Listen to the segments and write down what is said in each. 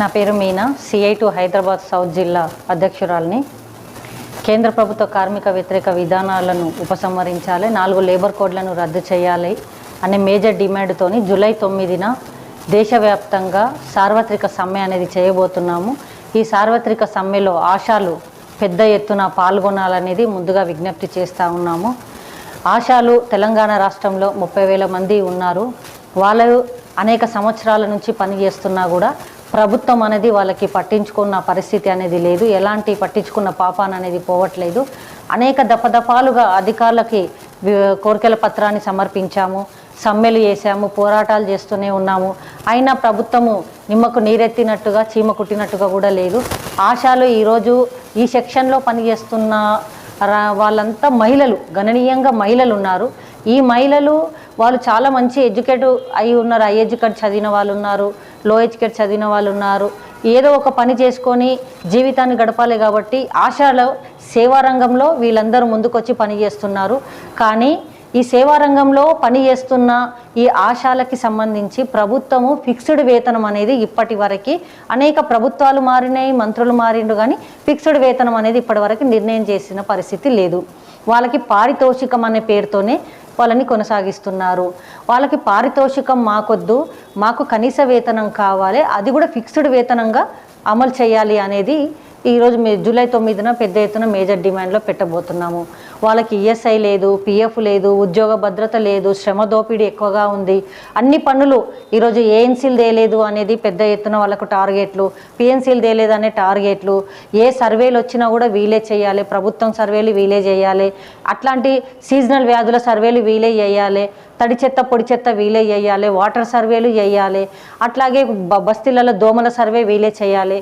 నా పేరు Meena CI to Hyderabad south జిల్లా అధ్యక్షురాల్ని. కేంద్ర ప్రభుత్వ కార్మిక వ్యతిరేక విధానాలను ఉపసంహరించాలి నాలుగు లేబర్ కోడ్లను రద్దు చేయాలి అనే మేజర్ డిమాండ్తోని జూలై తొమ్మిదిన దేశవ్యాప్తంగా సార్వత్రిక సమ్మె అనేది చేయబోతున్నాము. ఈ సార్వత్రిక సమ్మెలో ఆశాలు పెద్ద ఎత్తున పాల్గొనాలనేది ముందుగా విజ్ఞప్తి చేస్తూ ఉన్నాము. ఆశాలు తెలంగాణ రాష్ట్రంలో ముప్పై వేల మంది ఉన్నారు. వాళ్ళు అనేక సంవత్సరాల నుంచి పనిచేస్తున్నా కూడా ప్రభుత్వం అనేది వాళ్ళకి పట్టించుకున్న పరిస్థితి అనేది లేదు. ఎలాంటి పట్టించుకున్న పాపాన అనేది పోవట్లేదు. అనేక దఫదఫాలుగా అధికారులకి కోరికల పత్రాన్ని సమర్పించాము. సమ్మెలు చేశాము. పోరాటాలు చేస్తూనే ఉన్నాము. అయినా ప్రభుత్వము నిమ్మకు నీరెత్తినట్టుగా చీమ కుట్టినట్టుగా కూడా లేదు. ఆశాలు ఈరోజు ఈ సెక్షన్లో పనిచేస్తున్న వాళ్ళంతా మహిళలు గణనీయంగా మహిళలు ఉన్నారు. ఈ మహిళలు వాళ్ళు చాలా మంచి ఎడ్యుకేట్ అయి ఉన్నారు. హై ఎడ్యుకేట్ చదివిన వాళ్ళు ఉన్నారు. లో ఎడ్యుకేట్ చదివిన వాళ్ళు ఉన్నారు. ఏదో ఒక పని చేసుకొని జీవితాన్ని గడపాలి కాబట్టి ఆశాలో సేవా రంగంలో వీళ్ళందరూ ముందుకొచ్చి పని చేస్తున్నారు. కానీ ఈ సేవా రంగంలో పని చేస్తున్న ఈ ఆశాలకి సంబంధించి ప్రభుత్వము ఫిక్స్డ్ వేతనం అనేది ఇప్పటి వరకు అనేక ప్రభుత్వాలు మారినాయి మంత్రులు మారిండు కానీ ఫిక్స్డ్ వేతనం అనేది ఇప్పటి వరకు నిర్ణయం చేసిన పరిస్థితి లేదు. వాళ్ళకి పారితోషికం అనే పేరుతోనే వాళ్ళని కొనసాగిస్తున్నారు. వాళ్ళకి పారితోషికం మాకొద్దు మాకు కనీస వేతనం కావాలి అది కూడా ఫిక్స్డ్ వేతనంగా అమలు చేయాలి అనేది ఈరోజు మే జూలై తొమ్మిదిన పెద్ద ఎత్తున మేజర్ డిమాండ్లో పెట్టబోతున్నాము. వాళ్ళకి ఈఎస్ఐ లేదు పిఎఫ్ లేదు ఉద్యోగ భద్రత లేదు శ్రమ దోపిడీ ఎక్కువగా ఉంది. అన్ని పనులు ఈరోజు ఏఎన్సీలు తేలేదు అనేది పెద్ద ఎత్తున వాళ్ళకు టార్గెట్లు. పిఎన్సీలు తేలేదు అనే టార్గెట్లు. ఏ సర్వేలు వచ్చినా కూడా వీలే చేయాలి. ప్రభుత్వం సర్వేలు వీలే చేయాలి. అట్లాంటి సీజనల్ వ్యాధుల సర్వేలు వీలే చేయాలి. తడి చెత్త పొడి చెత్త వీలే చేయాలి వాటర్ సర్వేలు చేయాలి అట్లాగే బస్తీలలో దోమల సర్వే వీలే చేయాలి.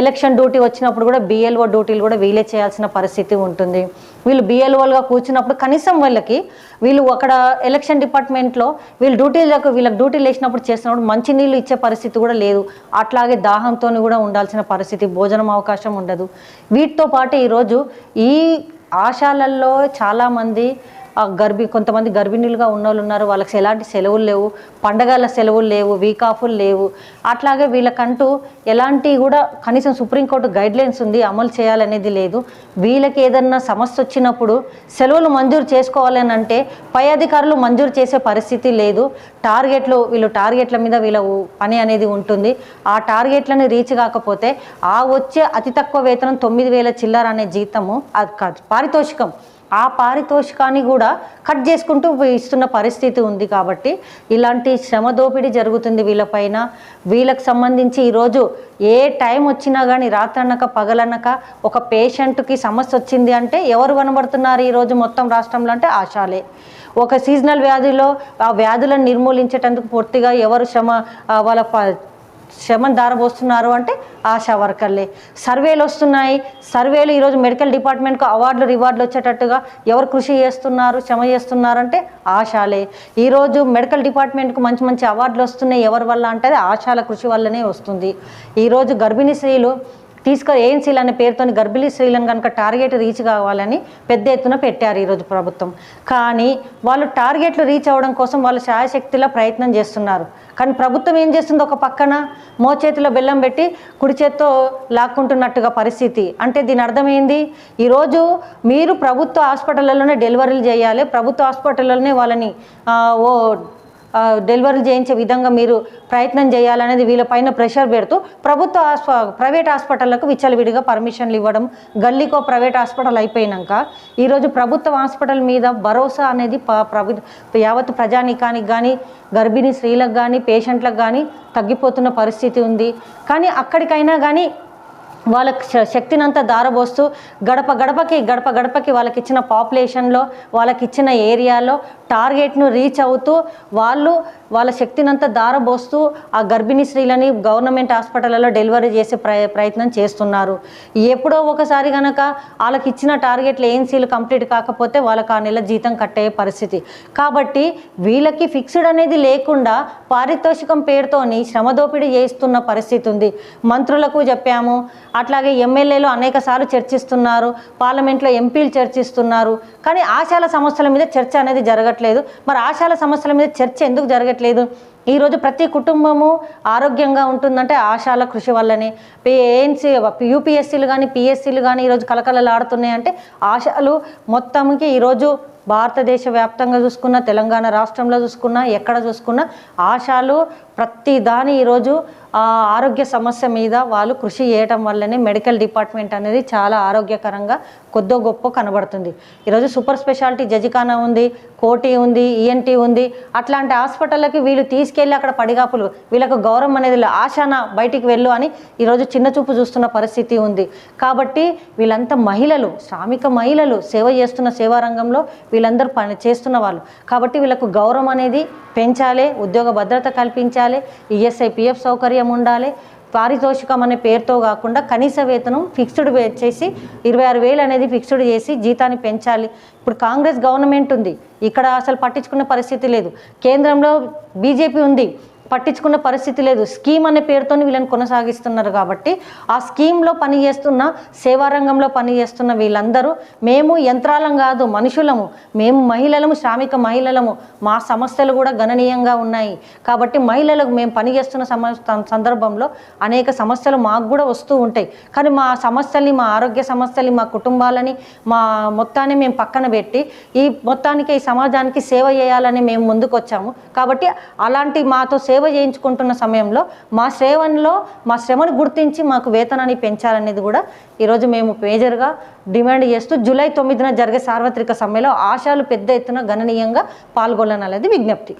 ఎలక్షన్ డ్యూటీ వచ్చినప్పుడు కూడా బిఎల్ఓ డ్యూటీలు కూడా వీలే చేయాల్సిన పరిస్థితి ఉంటుంది. వీళ్ళు బిఎల్ఓలుగా కూర్చున్నప్పుడు కనీసం వాళ్ళకి వీళ్ళు అక్కడ ఎలక్షన్ డిపార్ట్మెంట్లో వీళ్ళు డ్యూటీలకు వీళ్ళకి డ్యూటీలు వేసినప్పుడు చేస్తున్నప్పుడు మంచినీళ్ళు ఇచ్చే పరిస్థితి కూడా లేదు. అట్లాగే దాహంతో కూడా ఉండాల్సిన పరిస్థితి భోజనం అవకాశం ఉండదు. వీటితో పాటు ఈరోజు ఈ ఆశాలల్లో చాలామంది గర్భి కొంతమంది గర్భిణీలుగా ఉన్న వాళ్ళు ఉన్నారు వాళ్ళకి ఎలాంటి సెలవులు లేవు పండగల సెలవులు లేవు వీక్ ఆఫ్లు లేవు. అట్లాగే వీళ్ళకంటూ ఎలాంటి కూడా కనీసం సుప్రీంకోర్టు గైడ్ లైన్స్ ఉంది అమలు చేయాలనేది లేదు. వీళ్ళకి ఏదన్నా సమస్య వచ్చినప్పుడు సెలవులు మంజూరు చేసుకోవాలని అంటే పై అధికారులు మంజూరు చేసే పరిస్థితి లేదు. టార్గెట్లు వీళ్ళు టార్గెట్ల మీద వీళ్ళ పని అనేది ఉంటుంది. ఆ టార్గెట్లను రీచ్ కాకపోతే ఆ వచ్చే అతి తక్కువ వేతనం తొమ్మిది వేల చిల్లర అనే జీతము అది కాదు పారితోషికం. ఆ పారితోషికాన్ని కూడా కట్ చేసుకుంటూ ఇస్తున్న పరిస్థితి ఉంది కాబట్టి ఇలాంటి శ్రమ దోపిడీ జరుగుతుంది వీళ్ళపైన. వీళ్ళకి సంబంధించి ఈరోజు ఏ టైం వచ్చినా కానీ రాత్రనక పగలనక ఒక పేషెంట్కి సమస్య వచ్చింది అంటే ఎవరు కనబడుతున్నారు ఈరోజు మొత్తం రాష్ట్రంలో అంటే ఆశాలే. ఒక సీజనల్ వ్యాధిలో ఆ వ్యాధులను నిర్మూలించేటందుకు పూర్తిగా ఎవరు శ్రమ వాళ్ళ శవం దారబోస్తున్నారు అంటే ఆశా వర్కర్లే. సర్వేలు వస్తున్నాయి. సర్వేలు ఈరోజు మెడికల్ డిపార్ట్మెంట్కు అవార్డులు రివార్డులు వచ్చేటట్టుగా ఎవరు కృషి చేస్తున్నారు శ్రమ చేస్తున్నారు అంటే ఆశాలే. ఈరోజు మెడికల్ డిపార్ట్మెంట్కు మంచి మంచి అవార్డులు వస్తున్నాయి. ఎవరి వల్ల అంటే ఆశాల కృషి వల్లనే వస్తుంది. ఈరోజు గర్భిణీ స్త్రీలు తీసుకో ఏఎన్సీలు అనే పేరుతో గర్భిణీ స్త్రీలను కనుక టార్గెట్ రీచ్ కావాలని పెద్ద ఎత్తున పెట్టారు ఈరోజు ప్రభుత్వం. కానీ వాళ్ళు టార్గెట్లు రీచ్ అవ్వడం కోసం వాళ్ళు శాయశక్తిలో ప్రయత్నం చేస్తున్నారు. కానీ ప్రభుత్వం ఏం చేస్తుంది ఒక పక్కన? మోచేతిలో బెల్లం పెట్టి కుడి చేత్తో లాక్కుంటున్నట్టుగా పరిస్థితి. అంటే దీని అర్థమైంది? ఈరోజు మీరు ప్రభుత్వ హాస్పిటళ్ళలోనే డెలివరీలు చేయాలి. ప్రభుత్వ హాస్పిటల్లోనే వాళ్ళని ఓ డెలివరీ చేయించే విధంగా మీరు ప్రయత్నం చేయాలనేది వీళ్ళపైన ప్రెషర్ పెడుతూ ప్రభుత్వ ప్రైవేట్ హాస్పిటళ్ళకు విచ్చలవిడిగా పర్మిషన్లు ఇవ్వడం గల్లీకో ప్రైవేట్ హాస్పిటల్ అయిపోయినాక ఈరోజు ప్రభుత్వ హాస్పిటల్ మీద భరోసా అనేది ప్రభు యావత్ ప్రజానీకానికి కానీ గర్భిణీ స్త్రీలకు కానీ పేషెంట్లకు కానీ తగ్గిపోతున్న పరిస్థితి ఉంది. కానీ అక్కడికైనా కానీ వాళ్ళకి శ- శక్తినంతా దారబోస్తూ గడప గడపకి గడప గడపకి వాళ్ళకి ఇచ్చిన పాపులేషన్లో వాళ్ళకి ఇచ్చిన ఏరియాలో టార్గెట్ను రీచ్ అవుతూ వాళ్ళు వాళ్ళ శక్తినంతా దారబోస్తూ ఆ గర్భిణీ స్త్రీలని గవర్నమెంట్ హాస్పిటల్లో డెలివరీ చేసే ప్రయ ప్రయత్నం చేస్తున్నారు. ఎప్పుడో ఒకసారి కనుక వాళ్ళకి ఇచ్చిన టార్గెట్లు ఏఎన్సీలు కంప్లీట్ కాకపోతే వాళ్ళకి ఆ నెల జీతం కట్టయ్యే పరిస్థితి. కాబట్టి వీళ్ళకి ఫిక్స్డ్ అనేది లేకుండా పారితోషికం పేరుతోని శ్రమ దోపిడీ చేస్తున్న పరిస్థితి ఉంది. మంత్రులకు చెప్పాము అట్లాగే ఎమ్మెల్యేలు అనేక సార్లు చర్చిస్తున్నారు పార్లమెంట్లో ఎంపీలు చర్చిస్తున్నారు. కానీ ఆశాల సమస్యల మీద చర్చ అనేది జరగట్లేదు. మరి ఆశాల సమస్యల మీద చర్చ ఎందుకు జరగట్లేదు? చేయట్లేదు. ఈరోజు ప్రతి కుటుంబము ఆరోగ్యంగా ఉంటుందంటే ఆశాల కృషి వల్లనే. ఏఎన్సీ యూపీఎస్సీలు కానీ పిఎస్సీలు కానీ ఈరోజు కలకలలాడుతున్నాయంటే ఆశాలు మొత్తంకి ఈరోజు భారతదేశ వ్యాప్తంగా చూసుకున్నా తెలంగాణ రాష్ట్రంలో చూసుకున్నా ఎక్కడ చూసుకున్నా ఆశాలు ప్రతి దాని ఈరోజు ఆరోగ్య సమస్య మీద వాళ్ళు కృషి చేయటం వల్లనే మెడికల్ డిపార్ట్మెంట్ అనేది చాలా ఆరోగ్యకరంగా కొద్దో గొప్ప కనబడుతుంది. ఈరోజు సూపర్ స్పెషాలిటీ జజికానా ఉంది కోటి ఉంది ఈఎన్టీ ఉంది. అట్లాంటి హాస్పిటళ్ళకి వీళ్ళు తీసుకెళ్ళి అక్కడ పడిగాపులు. వీళ్ళకు గౌరవం అనేది ఆశాన బయటికి వెళ్ళు అని ఈరోజు చిన్న చూపు చూస్తున్న పరిస్థితి ఉంది. కాబట్టి వీళ్ళంతా మహిళలు శ్రామిక మహిళలు సేవ చేస్తున్న సేవారంగంలో వీళ్ళందరూ పని చేస్తున్న వాళ్ళు. కాబట్టి వీళ్ళకు గౌరవం అనేది పెంచాలి ఉద్యోగ భద్రత కల్పించాలి ఈఎస్ఐ పిఎఫ్ సౌకర్యం ఉండాలి. పారితోషికం అనే పేరుతో కాకుండా కనీస వేతనం ఫిక్స్డ్ చేసి ఇరవై ఆరు వేలు అనేది ఫిక్స్డ్ చేసి జీతాన్ని పెంచాలి. ఇప్పుడు కాంగ్రెస్ గవర్నమెంట్ ఉంది. ఇక్కడ అసలు పట్టించుకునే పరిస్థితి లేదు. కేంద్రంలో బీజేపీ ఉంది. పట్టించుకున్న పరిస్థితి లేదు. స్కీమ్ అనే పేరుతో వీళ్ళని కొనసాగిస్తున్నారు కాబట్టి ఆ స్కీమ్లో పనిచేస్తున్న సేవారంగంలో పనిచేస్తున్న వీళ్ళందరూ మేము యంత్రాలం కాదు మనుషులము. మేము మహిళలము శ్రామిక మహిళలము. మా సమస్యలు కూడా గణనీయంగా ఉన్నాయి. కాబట్టి మహిళలకు మేము పనిచేస్తున్న సమ సందర్భంలో అనేక సమస్యలు మాకు కూడా వస్తూ ఉంటాయి. కానీ మా సమస్యల్ని మా ఆరోగ్య సమస్యల్ని మా కుటుంబాలని మా మొత్తాన్ని మేము పక్కన పెట్టి ఈ మొత్తానికి ఈ సమాజానికి సేవ చేయాలని మేము ముందుకొచ్చాము. కాబట్టి అలాంటి మాతో సేవ చేయించుకుంటున్న సమయంలో మా సేవలో మా శ్రమను గుర్తించి మాకు వేతనాన్ని పెంచాలనేది కూడా ఈరోజు మేము మేజర్గా డిమాండ్ చేస్తూ జూలై తొమ్మిదిన జరిగే సార్వత్రిక సమ్మెలో ఆశాలు పెద్ద ఎత్తున గణనీయంగా పాల్గొనాలనేది విజ్ఞప్తి.